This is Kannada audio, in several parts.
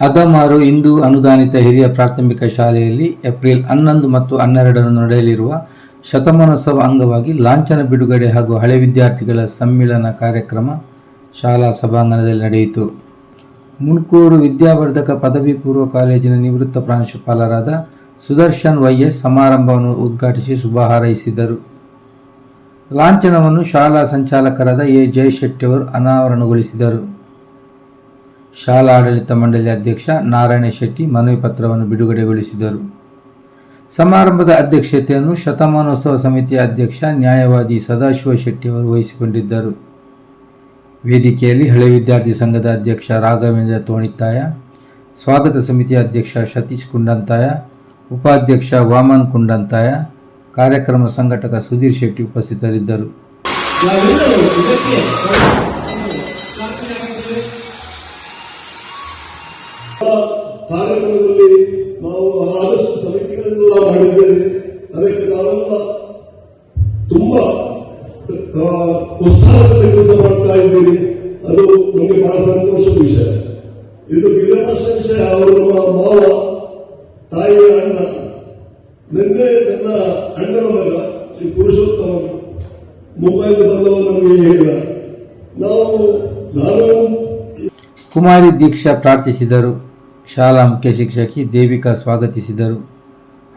ಅಗಮಾರು ಹಿಂದೂ ಅನುದಾನಿತ ಹಿರಿಯ ಪ್ರಾಥಮಿಕ ಶಾಲೆಯಲ್ಲಿ ಏಪ್ರಿಲ್ ಹನ್ನೊಂದು ಮತ್ತು ಹನ್ನೆರಡರಂದು ನಡೆಯಲಿರುವ ಶತಮಾನೋತ್ಸವ ಅಂಗವಾಗಿ ಲಾಂಛನ ಬಿಡುಗಡೆ ಹಾಗೂ ಹಳೆ ವಿದ್ಯಾರ್ಥಿಗಳ ಸಮ್ಮಿಳನ ಕಾರ್ಯಕ್ರಮ ಶಾಲಾ ಸಭಾಂಗಣದಲ್ಲಿ ನಡೆಯಿತು. ಮುಣ್ಕೂರು ವಿದ್ಯಾವರ್ಧಕ ಪದವಿ ಪೂರ್ವ ಕಾಲೇಜಿನ ನಿವೃತ್ತ ಪ್ರಾಂಶುಪಾಲರಾದ ಸುದರ್ಶನ್ ವೈಎಸ್ ಸಮಾರಂಭವನ್ನು ಉದ್ಘಾಟಿಸಿ ಶುಭ ಹಾರೈಸಿದರು ಲಾಂಛನವನ್ನು ಶಾಲಾ ಸಂಚಾಲಕರಾದ ಎ ಜಯಶೆಟ್ಟಿಯವರು ಅನಾವರಣಗೊಳಿಸಿದರು. ಶಾಲಾ ಆಡಳಿತ ಮಂಡಳಿ ಅಧ್ಯಕ್ಷ ನಾರಾಯಣ ಶೆಟ್ಟಿ ಮನವಿ ಪತ್ರವನ್ನು ಬಿಡುಗಡೆಗೊಳಿಸಿದರು. ಸಮಾರಂಭದ ಅಧ್ಯಕ್ಷತೆಯನ್ನು ಶತಮಾನೋತ್ಸವ ಸಮಿತಿಯ ಅಧ್ಯಕ್ಷ, ನ್ಯಾಯವಾದಿ ಸದಾಶಿವ ಶೆಟ್ಟಿ ಅವರು ವಹಿಸಿಕೊಂಡಿದ್ದರು. ವೇದಿಕೆಯಲ್ಲಿ ಹಳೆ ವಿದ್ಯಾರ್ಥಿ ಸಂಘದ ಅಧ್ಯಕ್ಷ ರಾಘವೇಂದ್ರ ತೋಣಿತ್ತಾಯ, ಸ್ವಾಗತ ಸಮಿತಿಯ ಅಧ್ಯಕ್ಷ ಸತೀಶ್ ಕುಂಡಂತಾಯ, ಉಪಾಧ್ಯಕ್ಷ ವಾಮನ್ ಕುಂಡಂತಾಯ, ಕಾರ್ಯಕ್ರಮ ಸಂಘಟಕ ಸುಧೀರ್ ಶೆಟ್ಟಿ ಉಪಸ್ಥಿತರಿದ್ದರು. ಕಾರ್ಯಕ್ರಮದಲ್ಲಿ ನಾವು ಆದಷ್ಟು ಸಮಿತಿಗಳನ್ನು ಮಾಡಿದ್ದೇವೆ. ಅದಕ್ಕೆ ನಾವೆಲ್ಲ ತುಂಬಾ ಉತ್ಸಾಹ ಉತ್ಸಾಹದಿಂದ ಕೆಲಸ ಮಾಡ್ತಾ ಇದ್ದೀವಿ. ಅದು ನಮಗೆ ಬಹಳ ಸಂತೋಷದ ವಿಷಯ. ಇದು ವಿರಮಷ್ಟ ವಿಷಯ. ಅವರು ನಮ್ಮ ಮಾವ, ತಾಯಿಯ ಅಣ್ಣ, ನಿನ್ನೆ ನನ್ನ ಅಣ್ಣನ ಮಗ, ಶ್ರೀ ಪುರುಷೋತ್ತಮ ಮುಂಬೈನ ಬಂದವರು ನಮಗೆ ಹೇಳಿದ. ನಾವು ನಾನು ಕುಮಾರಿ ದೀಕ್ಷಾ ಪ್ರಾರ್ಥಿಸಿದರು. ಶಾಲಾ ಮುಖ್ಯ ಶಿಕ್ಷಕಿ ದೇವಿಕಾ ಸ್ವಾಗತಿಸಿದರು.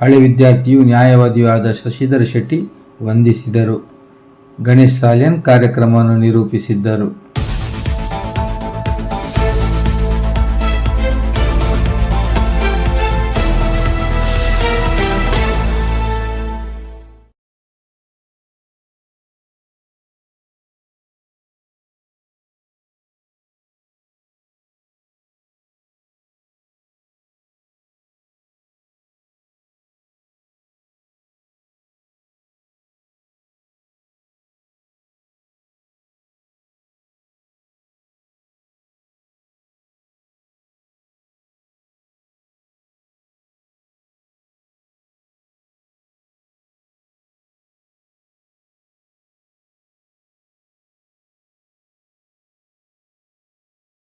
ಹಳೆ ವಿದ್ಯಾರ್ಥಿಯು ನ್ಯಾಯವಾದಿಯೂ ಆದ ಶಶಿಧರ ಶೆಟ್ಟಿ ವಂದಿಸಿದರು. ಗಣೇಶ್ ಸಾಲ್ಯನ್ ಕಾರ್ಯಕ್ರಮವನ್ನು ನಿರೂಪಿಸಿದ್ದರು.